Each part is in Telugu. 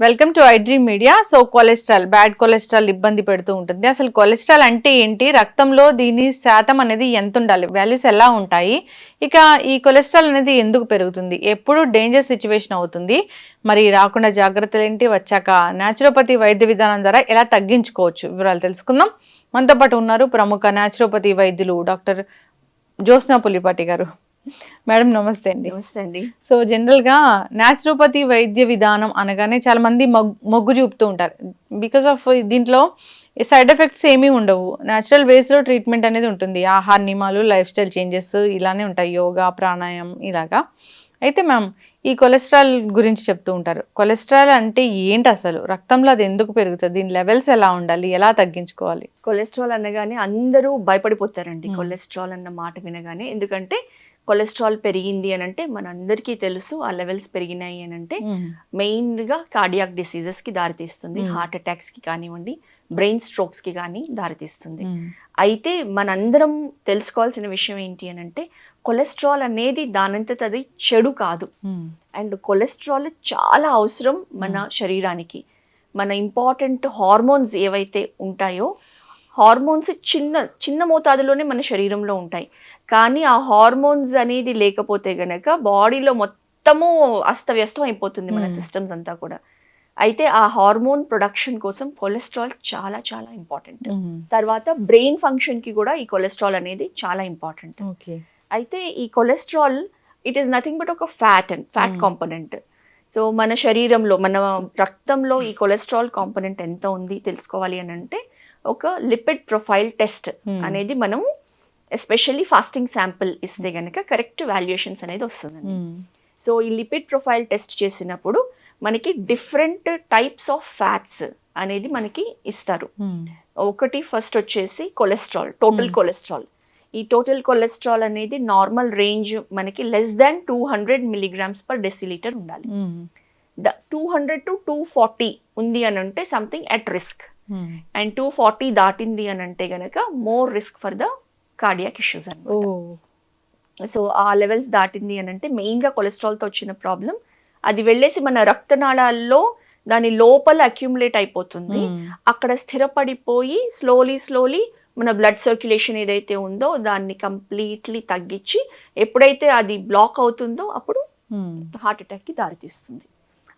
Welcome to iDream media so cholesterol bad cholesterol ఇబ్బంది పెడుతూ ఉంటుంది. అసలు కొలెస్ట్రాల్ అంటే ఏంటి? రక్తంలో దీని శాతం అనేది ఎంత ఉండాలి? వాల్యూస్ ఎలా ఉంటాయి? ఇక ఈ కొలెస్ట్రాల్ అనేది ఎందుకు పెరుగుతుంది? ఎప్పుడు డేంజర్ సిచ్యువేషన్ అవుతుంది? మరి రాకుండా జాగ్రత్తలు ఏంటి? వచ్చాక న్యాచురోపతి వైద్య విధానం ద్వారా ఎలా తగ్గించుకోవచ్చు? వివరాలు తెలుసుకుందాం. మనతో పాటు ఉన్నారు ప్రముఖ న్యాచురోపతి వైద్యులు డాక్టర్ జ్యోత్స్న పులిపాటి గారు. మేడం నమస్తే అండి. నమస్తే అండి. సో జనరల్గా న్యాచురోపతి వైద్య విధానం అనగానే చాలా మంది మొగ్- మొగ్గు చూపుతూ ఉంటారు. బికాస్ ఆఫ్ దీంట్లో సైడ్ ఎఫెక్ట్స్ ఏమీ ఉండవు. న్యాచురల్ వేస్లో ట్రీట్మెంట్ అనేది ఉంటుంది. ఆహార నియమాలు లైఫ్ స్టైల్ చేంజెస్ ఇలానే ఉంటాయి. యోగా ప్రాణాయామం ఇలాగా. అయితే మ్యామ్ ఈ కొలెస్ట్రాల్ గురించి చెప్తూ ఉంటారు. కొలెస్ట్రాల్ అంటే ఏంటి అసలు? రక్తంలో అది ఎందుకు పెరుగుతుంది? దీని లెవెల్స్ ఎలా ఉండాలి? ఎలా తగ్గించుకోవాలి? కొలెస్ట్రాల్ అనగానే అందరూ భయపడిపోతారండి. కొలెస్ట్రాల్ అన్న మాట వినగానే. ఎందుకంటే కొలెస్ట్రాల్ పెరిగింది అని అంటే మనందరికీ తెలుసు ఆ లెవెల్స్ పెరిగినాయి అని అంటే మెయిన్గా కార్డియాక్ డిసీజెస్కి దారితీస్తుంది. హార్ట్ అటాక్స్కి కానివ్వండి బ్రెయిన్ స్ట్రోక్స్కి కానీ దారితీస్తుంది. అయితే మనందరం తెలుసుకోవాల్సిన విషయం ఏంటి అని అంటే కొలెస్ట్రాల్ అనేది దానంతట అది చెడు కాదు. అండ్ కొలెస్ట్రాల్ చాలా అవసరం మన శరీరానికి. మన ఇంపార్టెంట్ హార్మోన్స్ ఏవైతే ఉంటాయో హార్మోన్స్ చిన్న చిన్న మోతాదులోనే మన శరీరంలో ఉంటాయి. కానీ ఆ హార్మోన్స్ అనేది లేకపోతే గనక బాడీలో మొత్తము అస్తవ్యస్తం అయిపోతుంది మన. సిస్టమ్స్ అంతా కూడా. అయితే ఆ హార్మోన్ ప్రొడక్షన్ కోసం కొలెస్ట్రాల్ చాలా చాలా ఇంపార్టెంట్. తర్వాత బ్రెయిన్ ఫంక్షన్కి కూడా ఈ కొలెస్ట్రాల్ అనేది చాలా ఇంపార్టెంట్. ఓకే. అయితే ఈ cholesterol it is nothing but ఒక fat and fat. Component. So మన శరీరంలో మన రక్తంలో ఈ కొలెస్ట్రాల్ కాంపొనెంట్ ఎంత ఉంది తెలుసుకోవాలి అని అంటే ఒక లిపిడ్ ప్రొఫైల్ టెస్ట్ అనేది మనం ఎస్పెషల్లీ ఫాస్టింగ్ శాంపిల్ ఇస్తే గనక కరెక్ట్ వాల్యుయేషన్స్ అనేది వస్తుంది సో ఈ లిపిడ్ ప్రొఫైల్ టెస్ట్ చేసినప్పుడు మనకి డిఫరెంట్ టైప్స్ ఆఫ్ ఫ్యాట్స్ అనేది మనకి ఇస్తారు. ఒకటి ఫస్ట్ వచ్చేసి కొలెస్ట్రాల్ టోటల్ Hmm. కొలెస్ట్రాల్ ఈ టోటల్ కొలెస్ట్రాల్ అనేది నార్మల్ రేంజ్ మనకి less than two hundred milligrams per decilitre ఉండాలి. The two hundred to two forty ఉంది అని అంటే something at risk and two forty దాటింది అని అంటే గనక more risk for the cardiac issues అనమాట సో ఆ లెవెల్స్ దాటింది అని అంటే మెయిన్గా కొలెస్ట్రాల్తో వచ్చిన ప్రాబ్లం అది వెళ్ళేసి మన రక్తనాళాల్లో దాని లోపల అక్యుములేట్ అయిపోతుంది. అక్కడ స్థిరపడిపోయి స్లోలీ స్లోలీ మన బ్లడ్ సర్క్యులేషన్ ఏదైతే ఉందో దాన్ని కంప్లీట్లీ తగ్గించి ఎప్పుడైతే అది బ్లాక్ అవుతుందో అప్పుడు హార్ట్ అటాక్కి దారితీస్తుంది.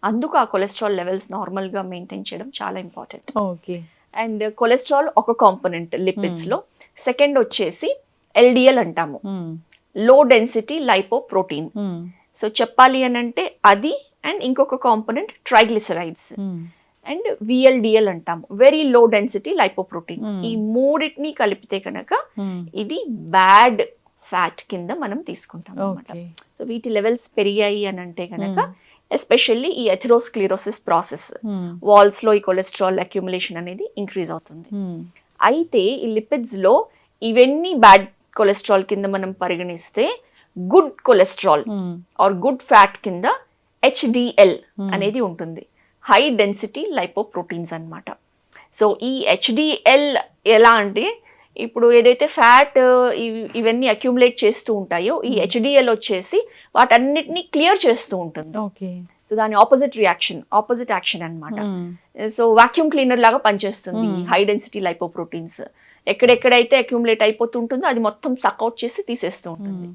అందుకు ఆ కొలెస్ట్రాల్ లెవెల్స్ నార్మల్గా మెయింటైన్ చేయడం చాలా ఇంపార్టెంట్ ఓకే అండ్ కొలెస్ట్రాల్ ఒక కాంపొనెంట్ లిపిడ్స్లో సెకండ్ వచ్చేసి ఎల్డిఎల్ అంటాము. Low density lipo protein so చెప్పాలి అని అంటే అది అండ్ ఇంకొక కాంపొనెంట్ ట్రైగ్లిసరైడ్స్ అండ్ విఎల్డిఎల్ అంటాము. Very low density lipoprotein Hmm. ఈ మూడింటిని కలిపితే కనుక ఇది బ్యాడ్ ఫ్యాట్ కింద మనం తీసుకుంటాం అనమాట సో వీటి లెవెల్స్ పెరిగాయి అని అంటే కనుక ఎస్పెషల్లీ ఈ ఎథిరోస్క్లిరోసిస్ ప్రాసెస్ వాల్స్లో ఈ కొలెస్ట్రాల్ అక్యుములేషన్ అనేది ఇంక్రీజ్ అవుతుంది. అయితే ఈ లిపిడ్స్లో ఇవన్నీ బ్యాడ్ కొలెస్ట్రాల్ కింద మనం పరిగణిస్తే good cholesterol or good fat కింద హెచ్డిఎల్ అనేది ఉంటుంది. హై డెన్సిటీ లైపోప్రోటీన్స్ అన్నమాట. సో ఈ హెచ్డిఎల్ ఎలా అంటే ఇప్పుడు ఏదైతే ఫ్యాట్ ఇవన్నీ అక్యుములేట్ చేస్తూ ఉంటాయో ఈ హెచ్డిఎల్ వచ్చేసి వాటన్నిటిని క్లియర్ చేస్తూ ఉంటుంది. ఓకే. సో దాని ఆపోజిట్ రియాక్షన్ ఆపోజిట్ యాక్షన్ అన్నమాట. సో వాక్యూమ్ క్లీనర్ లాగా పనిచేస్తుంది. High density lipoproteins. ఎక్కడెక్కడైతే అక్యుములేట్ అయిపోతుంటుందో అది మొత్తం సక్అవుట్ చేసి తీసేస్తూ ఉంటుంది.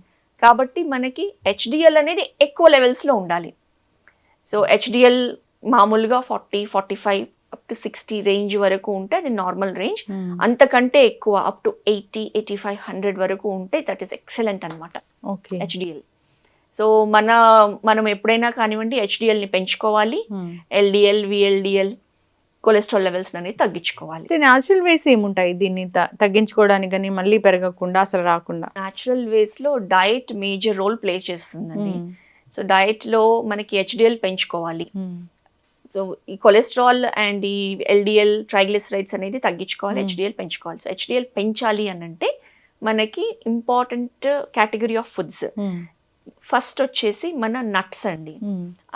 కాబట్టి మనకి హెచ్డిఎల్ అనేది ఎక్కువ లెవెల్స్లో ఉండాలి. సో హెచ్డిఎల్ మామూలుగా forty forty five up to sixty range వరకు ఉంటే అది నార్మల్ రేంజ్ అంతకంటే ఎక్కువ up to eighty eighty five hundred వరకు ఉంటే దట్ ఈస్ ఎక్సలెంట్ అనమాట ఓకే. హెచ్డిఎల్ సో మన మనం ఎప్పుడైనా కానివ్వండి హెచ్డిఎల్ని పెంచుకోవాలి. ఎల్డిఎల్ విఎల్డిఎల్ కొలెస్ట్రాల్ లెవెల్స్ అనేది తగ్గించుకోవాలి. న్యాచురల్ వేస్ ఏముంటాయి దీన్ని తగ్గించుకోవడానికి కానీ మళ్ళీ పెరగకుండా అసలు రాకుండా? న్యాచురల్ వేస్లో డయట్ మేజర్ రోల్ ప్లే చేస్తుందండి. సో డయట్లో మనకి హెచ్డిఎల్ పెంచుకోవాలి. సో ఈ కొలెస్ట్రాల్ అండ్ ఈ ఎల్డిఎల్ ట్రైగ్లిసరైడ్స్ అనేది తగ్గించుకోవాలి Hmm. హెచ్డిఎల్ పెంచుకోవాలి. సో హెచ్డిఎల్ పెంచాలి అని అంటే మనకి important category of foods first వచ్చేసి మన నట్స్ అండి.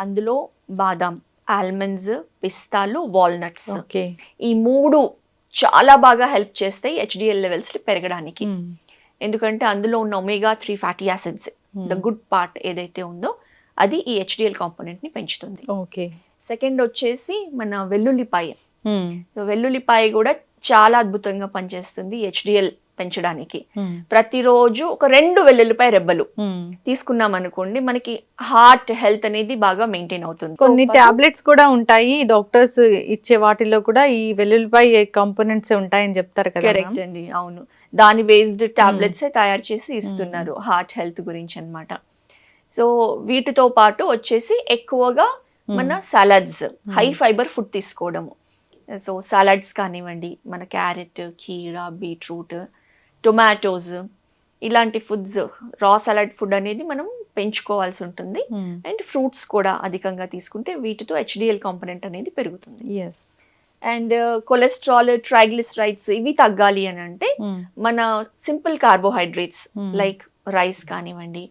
అందులో బాదాం ఆల్మండ్స్ పిస్తాలు వాల్నట్స్ ఓకే. ఈ మూడు చాలా బాగా హెల్ప్ చేస్తాయి హెచ్డిఎల్ లెవెల్స్ పెరగడానికి. ఎందుకంటే అందులో ఉన్న omega three fatty acids the good part ఏదైతే ఉందో అది ఈ హెచ్డిఎల్ కాంపోనెంట్ని పెంచుతుంది. ఓకే. సెకండ్ వచ్చేసి మన వెల్లుల్లిపాయ. సో వెల్లుల్లిపాయ కూడా చాలా అద్భుతంగా పనిచేస్తుంది హెచ్డిఎల్ పెంచడానికి. ప్రతిరోజు ఒక రెండు వెల్లుల్లిపాయ రెబ్బలు. తీసుకున్నాం అనుకోండి మనకి హార్ట్ హెల్త్ అనేది బాగా మెయింటైన్ అవుతుంది. కొన్ని టాబ్లెట్స్ కూడా ఉంటాయి డాక్టర్స్ ఇచ్చే వాటిలో కూడా ఈ వెల్లుల్లిపాయ కంపోనెంట్స్ ఉంటాయని చెప్తారు కదా కరెక్ట్ అండి అవును. దాని బేస్డ్ టాబ్లెట్స్ తయారు చేసి ఇస్తున్నారు హార్ట్ హెల్త్ గురించి అన్నమాట. సో వీటితో పాటు వచ్చేసి ఎక్కువగా మన సలాడ్స్ హై ఫైబర్ ఫుడ్ తీసుకోవడము. సో సలాడ్స్ కానివ్వండి మన క్యారెట్ కీరా బీట్రూట్ టొమాటోస్ ఇలాంటి ఫుడ్స్ రా సలాడ్ ఫుడ్ అనేది మనం పెంచుకోవాల్సి ఉంటుంది. అండ్ ఫ్రూట్స్ కూడా అధికంగా తీసుకుంటే వీటితో హెచ్డిఎల్ కాంపనెంట్ అనేది పెరుగుతుంది. ఎస్ అండ్ కొలెస్ట్రాల్ ట్రైగ్లిసరైడ్స్ ఇవి తగ్గాలి అని అంటే మన సింపుల్ కార్బోహైడ్రేట్స్. లైక్ రైస్ కానివ్వండి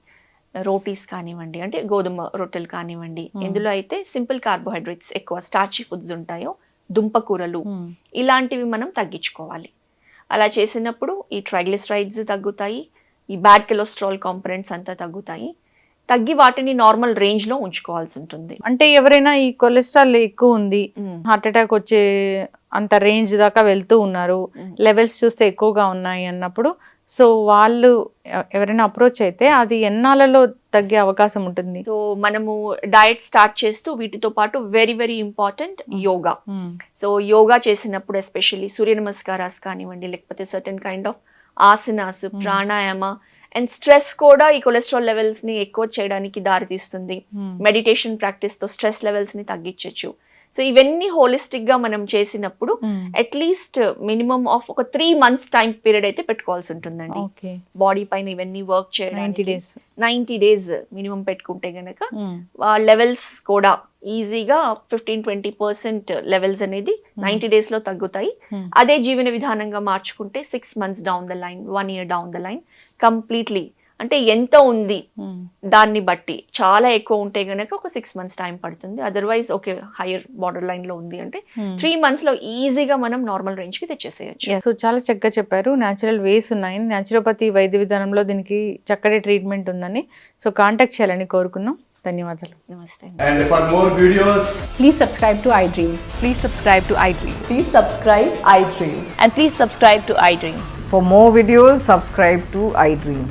రోటీస్ కానివ్వండి అంటే గోధుమ రొట్టెలు కానివ్వండి. ఇందులో అయితే సింపుల్ కార్బోహైడ్రేట్స్ ఎక్కువ స్టార్చీ ఫుడ్స్ ఉంటాయో దుంపకూరలు ఇలాంటివి మనం తగ్గించుకోవాలి. అలా చేసినప్పుడు ఈ ట్రైగ్లిసరైడ్స్ తగ్గుతాయి ఈ బ్యాడ్ కొలెస్ట్రాల్ కాంపనెంట్స్ అంతా తగ్గుతాయి. తగ్గి వాటిని నార్మల్ రేంజ్లో ఉంచుకోవాల్సి ఉంటుంది. అంటే ఎవరైనా ఈ కొలెస్ట్రాల్ ఎక్కువ ఉంది హార్ట్ అటాక్ వచ్చే అంత రేంజ్ దాకా వెళ్తూ ఉన్నారు. లెవెల్స్ చూస్తే ఎక్కువగా ఉన్నాయి అన్నప్పుడు సో వాళ్ళు ఎవరైనా అప్రోచ్ అయితే అది ఎన్నాళ్ళలో తగ్గే అవకాశం ఉంటుంది. సో మనము డయట్ స్టార్ట్ చేస్తూ వీటితో పాటు very very important yoga. So yoga చేసినప్పుడు ఎస్పెషల్లీ సూర్య నమస్కారాస్ కానివ్వండి లేకపోతే certain kind of asanas pranayama and stress కూడా ఈ కొలెస్ట్రాల్ లెవెల్స్ని ఎక్కువ చేయడానికి దారితీస్తుంది. మెడిటేషన్ ప్రాక్టీస్తో స్ట్రెస్ లెవెల్స్ని తగ్గించవచ్చు సో ఇవన్నీ హోలిస్టిక్గా మనం చేసినప్పుడు. అట్లీస్ట్ మినిమం ఆఫ్ ఒక త్రీ మంత్స్ టైం పీరియడ్ అయితే పెట్టుకోవాల్సి ఉంటుందండి. బాడీ పైన ఇవన్నీ వర్క్ చేయడానికి డేస్ నైన్టీ డేస్ మినిమం పెట్టుకుంటే గనక ఆ లెవెల్స్ కూడా ఈజీగా ఫిఫ్టీన్ ట్వంటీ పర్సెంట్ లెవెల్స్ అనేది నైన్టీ డేస్లో తగ్గుతాయి. Hmm. అదే జీవన విధానంగా మార్చుకుంటే six months down the line one year down the line completely అంటే ఎంత ఉంది hmm. దాన్ని బట్టి. చాలా ఎక్కువ ఉంటే కనుక ఒక సిక్స్ మంత్స్ టైం పడుతుంది. అదర్వైజ్ ఓకే హైయర్ బార్డర్ లైన్లో ఉంది అంటే hmm. త్రీ మంత్స్లో ఈజీగా మనం నార్మల్ రేంజ్కి తెచ్చేసేయచ్చు. సో చాలా చక్కగా చెప్పారు. న్యాచురల్ వేస్ ఉన్నాయి. న్యాచురోపతి వైద్య విధానంలో దీనికి చక్కటి ట్రీట్మెంట్ ఉందని. సో కాంటాక్ట్ చేయాలని కోరుకున్నాం. ధన్యవాదాలు. నమస్తే. For more videos subscribe to iDream for more videos subscribe to iDream